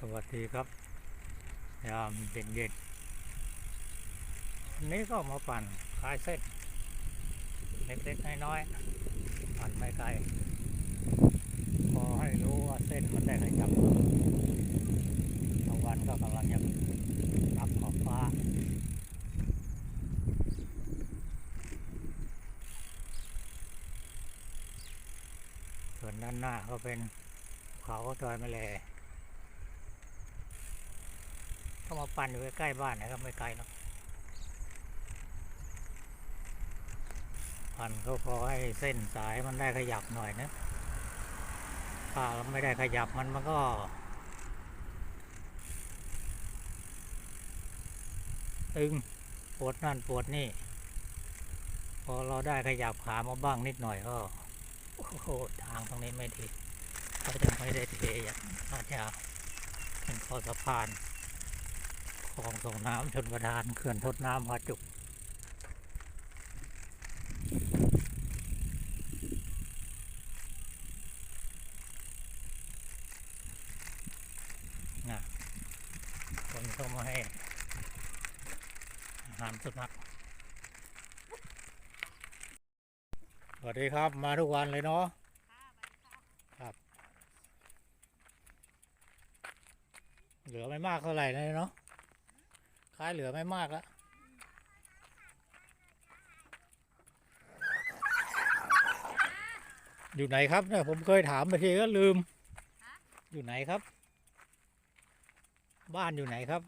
สวัสดีครับยามเย็นเย็นๆวันนี้ก็มาปั่นคลายเส้น เล็กๆน้อยๆปั่นไม่ไกลพอให้รู้ว่าเส้นมันได้ขยับบาวันก็กำลังจะรับขอบฟ้าส่วนด้านหน้าก็เป็นเขาดอยมะ แลก็มาปั่นอยู่ใกล้บ้านนะครับไม่ไกลหรอกปั่นก็พอให้เส้นสายมันได้ขยับหน่อยนะถ้าเราไม่ได้ขยับมันมันก็ตึงปวดนั่นปวดนี่ พอเราได้ขยับขามาบ้างนิดหน่อยก็โอ้โหทางตรงนี้ไม่ดีก็จะไม่ได้เทอย่างอาจจะเป็นคอสะพาน คลองส่งน้ำชนประทานเขื่อนทดน้ำพาจุกนะคนเข้ามาให้อาหารสุนัขสวัสดีครับมาทุกวันเลยเนาะครับ เหลือไม่มากเท่าไหร่เลยเนาะ ขายเหลือไม่มากแล้วอยู่ไหนครับเนี่ยผมเคยถามไปทีก็ลืม อยู่ไหนครับ บ้านอยู่ไหนครับ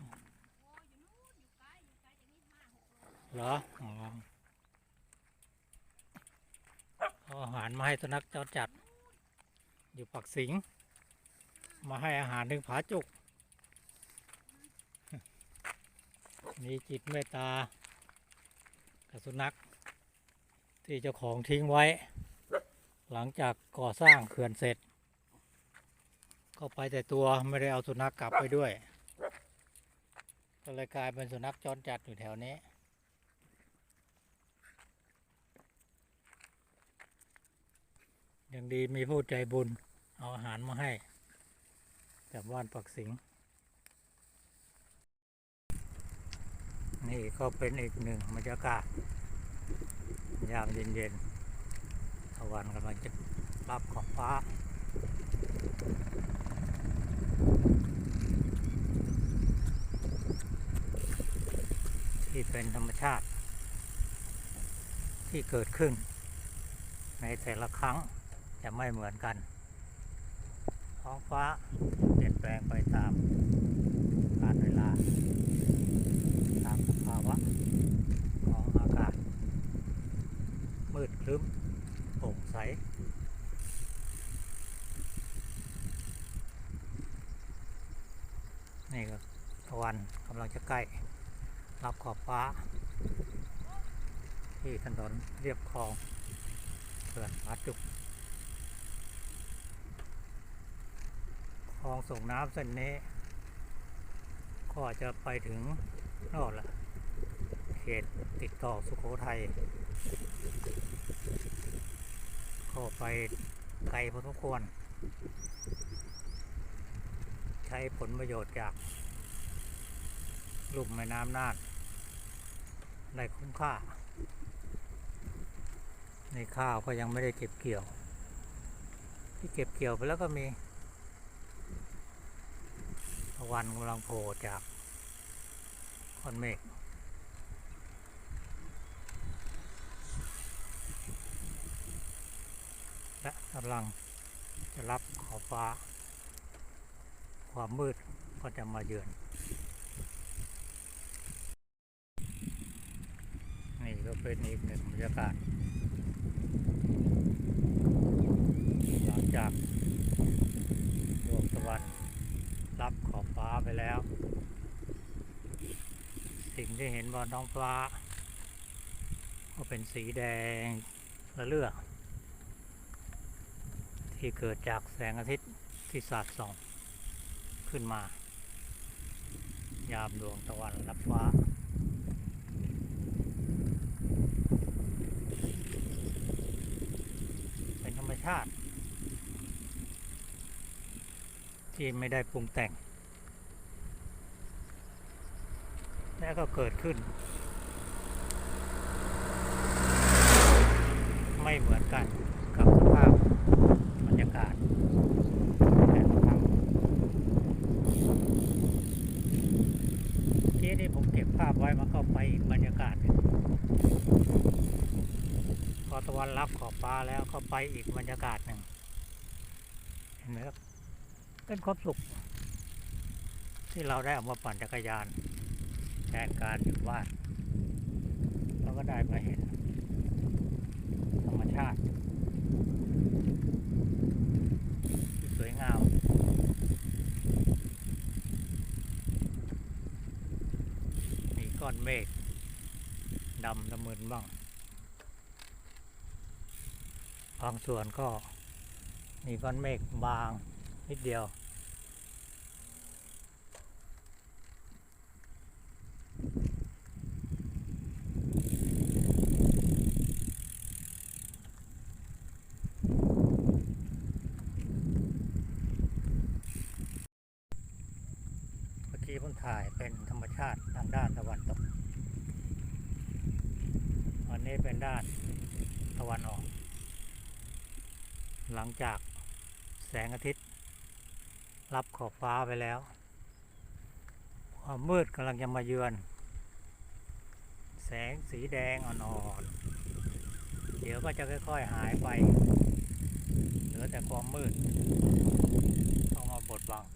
เหรออ๋ออาหารมาให้สุนัขจ้าจัด อยู่ปักสิง มาให้อาหารถึงผาจุก มีจิตเมตตากับสุนัข ที่เจ้าของทิ้งไว้ หลังจากก่อสร้างเขื่อนเสร็จ ก็ไปแต่ตัวไม่ได้เอาสุนัขกลับไปด้วยก็เลยกลายเป็นสุนัขจรจัดอยู่แถวนี้ยังดีมีผู้ใจบุญ เอาอาหารมาให้จากบ้านปักสิง นี่ก็เป็นอีกหนึ่งบรรยากาศยามเย็นๆตะวันกำลังจะรับขอบฟ้าที่เป็นธรรมชาติ ที่เกิดขึ้น ในแต่ละครั้งจะไม่เหมือนกัน ท้องฟ้าเปลี่ยนแปลงไปตามกาลเวลา ตามสภาวะของอากาศ มืดครึ้มโปร่งใส นี่ก็ตะวันกำลังจะใกล้ รับขอบฟ้า ที่ถนนเรียบคลองเขื่อนวัดจุกคลองส่งน้ำเส้นนี้ ก็จะไปถึงนอดละเขตติดต่อสุโขทัย ก็ไปไกลพอสมควร ใช้ผลประโยชน์จากลุ่มแม่น้ำน่านได้คุ้มค่า ในข้าวก็ยังไม่ได้เก็บเกี่ยว ที่เก็บเกี่ยวไปแล้วก็มีตะวันกำลังโผล่จากก้อนเมฆและ กำลังจะรับขอบฟ้า ความมืดก็จะมาเยือน นี่ก็เป็นอีกหนึ่งบรรยากาศหลังจากดวงตะวันรับขอบฟ้าไปแล้ว สิ่งที่เห็นบนท้องฟ้า ก็เป็นสีแดงระเลือก ที่เกิดจากแสงอาทิตย์ที่สาดส่อง ขึ้นมา ยามดวงตะวันรับฟ้าเป็นธรรมชาติ ที่ไม่ได้ปรุงแต่ง และก็เกิดขึ้น ไม่เหมือนกัน ที่นี่ผมเก็บภาพไว้มันก็ไปอีกบรรยากาศหนึ่งพอตะวันรับขอบฟ้าแล้วก็ไปอีกบรรยากาศหนึ่งเห็นไหมครับเป็นความสุข ที่เราได้เอามาปั่นจักรยาน แทนการอยู่บ้านเราก็ได้มาเห็น ธรรมชาติที่สวยงาม มีก้ อนเมฆดำละมึนบ้าง บางส่วนก็มีก้อนเมฆบางนิดเดียว เมื่ผมถ่ายเป็นธรรมชาติทางด้านตะวันตกวันนี้เป็นด้านตะวันออก หลังจากแสงอาทิตย์ รับขอบฟ้าไปแล้ว ความมืดกำลังจะมาเยือน แสงสีแดงอ่อนๆ เดี๋ยวก็จะค่อยๆหายไป เหลือแต่ความมืด เข้ามาบดบัง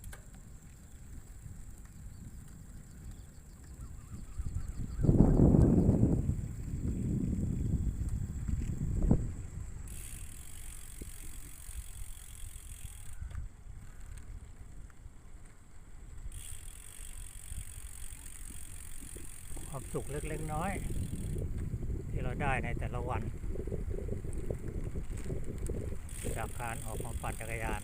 สุขเล็กๆน้อย ที่เราได้ในแต่ละวัน จากการออกมาปั่นจักรยาน